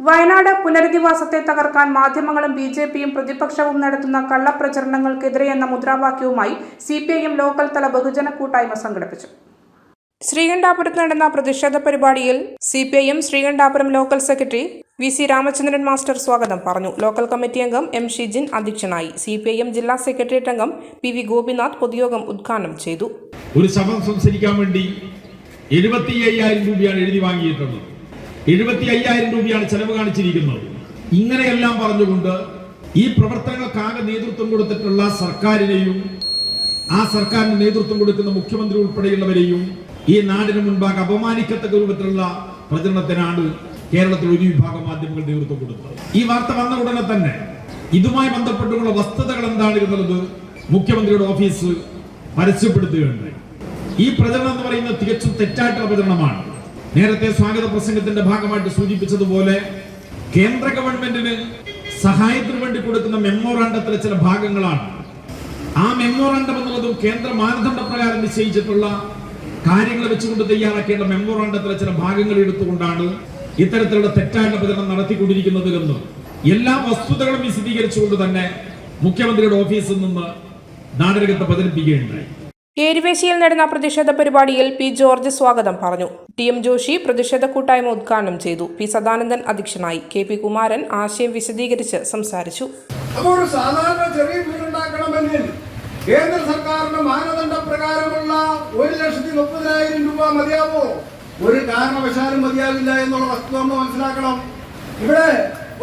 വയനാട് പുനരധിവാസത്തെ തകർക്കാൻ മാധ്യമങ്ങളും B J പിയും പ്രതിപക്ഷവും നടത്തുന്ന കള്ളപ്രചരണങ്ങൾക്കെതിരെയെന്ന മുദ്രാവാക്യവുമായി C P I M local തല ബഹുജന കൂട്ടായ്മ സംഘടിപ്പിച്ചു. ശ്രീകണ്ഠാപുരത്ത് നടന്ന പ്രതിഷേധ പരിപാടിയിൽ C P I M Sreekandapuram local secretary V C Ramachandran master സ്വാഗതം പറഞ്ഞു. ലോക്കൽ കമ്മിറ്റി അംഗം എം ഷിജിൻ അധ്യക്ഷനായി. സി പി ഐ എം ജില്ലാ സെക്രട്ടേറിയറ്റ് അംഗം പി വി ഗോപിനാഥ് പൊതുയോഗം ഉദ്ഘാടനം ചെയ്തു. ഒരു ശവം സംസ്കരിക്കാൻ വേണ്ടി എഴുപത്തി രൂപയാണ് എഴുതി വാങ്ങിയിട്ടുള്ളത്. എഴുപത്തി അയ്യായിരം രൂപയാണ് ചെലവ് കാണിച്ചിരിക്കുന്നത്. ഇങ്ങനെയെല്ലാം പറഞ്ഞുകൊണ്ട് ഈ പ്രവർത്തനങ്ങൾക്കാകെ നേതൃത്വം കൊടുത്തിട്ടുള്ള സർക്കാരിനെയും ആ സർക്കാരിന് നേതൃത്വം കൊടുക്കുന്ന മുഖ്യമന്ത്രി ഉൾപ്പെടെയുള്ളവരെയും ഈ നാടിന് മുൻപാകെ അപമാനിക്കത്തക്ക രൂപത്തിലുള്ള പ്രചരണത്തിനാണ് കേരളത്തിൽ ഒരു വിഭാഗം മാധ്യമങ്ങൾ നേതൃത്വം കൊടുത്തത്. ഈ വാർത്ത വന്ന ഉടനെ തന്നെ ഇതുമായി ബന്ധപ്പെട്ടുള്ള വസ്തുതകൾ എന്താണ് എന്നുള്ളത് മുഖ്യമന്ത്രിയുടെ ഓഫീസ് പരസ്യപ്പെടുത്തുകയുണ്ടായി. ഈ പ്രചരണം എന്ന് പറയുന്നത് തികച്ചും തെറ്റായിട്ടുള്ള പ്രചരണമാണ്. നേരത്തെ സ്വാഗത പ്രസംഗത്തിന്റെ ഭാഗമായിട്ട് സൂചിപ്പിച്ചതുപോലെ കേന്ദ്ര ഗവൺമെന്റിന് സഹായത്തിന് വേണ്ടി കൊടുക്കുന്ന മെമ്മോറാണ്ടത്തിലെ ചില ഭാഗങ്ങളാണ്. ആ മെമ്മോറാണ്ടം എന്നുള്ളതും കേന്ദ്ര മാനദണ്ഡ പ്രകാരം നിശ്ചയിച്ചിട്ടുള്ള കാര്യങ്ങൾ വെച്ചുകൊണ്ട് തയ്യാറാക്കേണ്ട മെമ്മോറാണ്ടത്തിലെ ചില ഭാഗങ്ങൾ എടുത്തുകൊണ്ടാണ് ഇത്തരത്തിലുള്ള തെറ്റായ പ്രചരണം നടത്തിക്കൊണ്ടിരിക്കുന്നത് എന്ന് എല്ലാ വസ്തുതകളും വിശദീകരിച്ചുകൊണ്ട് തന്നെ മുഖ്യമന്ത്രിയുടെ ഓഫീസിൽ നിന്ന് നാടകത്തെ പ്രചരിപ്പിക്കുകയുണ്ടായി. ഏരുവേശിയിൽ നടന്ന പ്രതിഷേധ പരിപാടിയിൽ പി ജോർജ് സ്വാഗതം പറഞ്ഞു. ടി എം ജോഷി പ്രതിഷേധ കൂട്ടായ്മ ഉദ്ഘാടനം ചെയ്തു. പി സദാനന്ദൻ അധ്യക്ഷനായി. കെ പി കുമാരൻ ആശയം വിശദീകരിച്ച് സംസാരിച്ചു. ഒരു സാധാരണ ചെറിയ വീടുണ്ടാക്കണമെങ്കിൽ കേന്ദ്ര സർക്കാരിന്റെ മാനദണ്ഡ പ്രകാരമുള്ള ഒരു ലക്ഷത്തി മുപ്പതിനായിരം രൂപ മതിയാവോ? ഒരു കാരണവശാലും മതിയാവില്ല എന്നുള്ള വസ്തുത മനസ്സിലാക്കണം. ഇവിടെ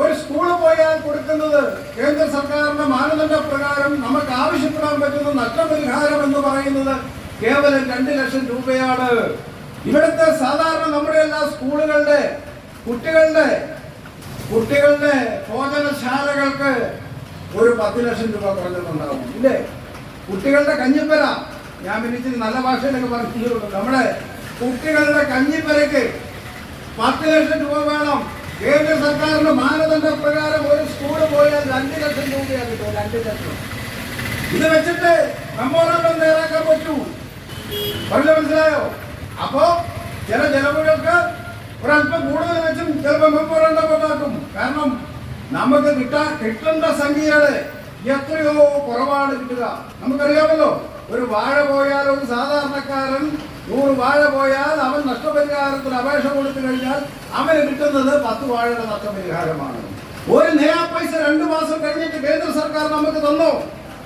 ഒരു സ്കൂളിൽ പോയാൽ കൊടുക്കുന്നത് കേന്ദ്ര സർക്കാരിന്റെ മാനദണ്ഡ പ്രകാരം നമുക്ക് ആവശ്യപ്പെടാൻ പറ്റുന്ന നഷ്ടപരിഹാരം എന്ന് പറയുന്നത് കേവലം രണ്ട് ലക്ഷം രൂപയാണ്. ഇവിടുത്തെ സാധാരണ നമ്മുടെ എല്ലാ സ്കൂളുകളുടെ കുട്ടികളുടെ കുട്ടികളുടെ ഭോജനശാലകൾക്ക് ഒരു പത്ത് ലക്ഷം രൂപ കുറഞ്ഞിട്ടുണ്ടാവും. ഇല്ലേ? കുട്ടികളുടെ കഞ്ഞിപ്പര ഞാൻ ഇച്ചിരി നല്ല ഭാഷയിലൊക്കെ പറഞ്ഞിട്ടുണ്ട്. നമ്മുടെ കുട്ടികളുടെ കഞ്ഞിപ്പരയ്ക്ക് പത്ത് ലക്ഷം രൂപ വേണം. കേന്ദ്ര സർക്കാരിന്റെ മാനദണ്ഡ പ്രകാരം ഒരു സ്കൂൾ പോയാൽ രണ്ട് ലക്ഷം രൂപയാണ് കിട്ടും രണ്ട് ലക്ഷം. ഇത് വെച്ചിട്ട് മെമ്മോറാണ്ടം തയ്യാറാക്കാൻ പറ്റൂ. പറഞ്ഞു മനസ്സിലായോ? അപ്പോ ചില ചെലവുകൾക്ക് ഒരല്പം കൂടുതൽ വെച്ചും ചിലപ്പോൾ മെമ്മോറാണ്ടം ഉണ്ടാക്കും. കാരണം നമുക്ക് കിട്ടാൻ കിട്ടേണ്ട സംഖ്യകൾ എത്രയോ കുറവാണ് കിട്ടുക. നമുക്കറിയാമല്ലോ ഒരു വാഴ പോയാൽ ഒരു സാധാരണക്കാരൻ നൂറ് വാഴ പോയാൽ അവൻ നഷ്ടപരിഹാരത്തിന് അപേക്ഷ കൊടുത്തു കഴിഞ്ഞാൽ അവന് കിട്ടുന്നത് പത്ത് വാഴയുടെ നഷ്ടപരിഹാരമാണ്. ഒരു നയാ പൈസ രണ്ടു മാസം കഴിഞ്ഞിട്ട് കേന്ദ്ര സർക്കാർ നമുക്ക് തന്നോ?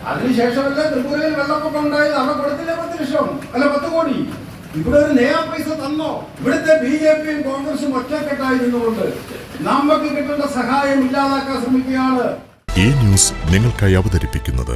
അതിനുശേഷമല്ല ത്രിപുരയിൽ വെള്ളപ്പൊക്കം ഉണ്ടായത് അവിടെ കൊടുത്തില്ല പത്ത് ലക്ഷം? അല്ല പത്ത് കോടി. ഇവിടെ ഒരു നയാ പൈസ തന്നോ? ഇവിടുത്തെ ബി ജെ പിയും കോൺഗ്രസും ഒറ്റക്കെട്ടായി നിന്നുകൊണ്ട് നമുക്ക് കിട്ടേണ്ട സഹായം ഇല്ലാതാക്കാൻ ശ്രമിക്കുകയാണ്. ഈ ന്യൂസ് നിങ്ങൾക്കായി അവതരിപ്പിക്കുന്നത്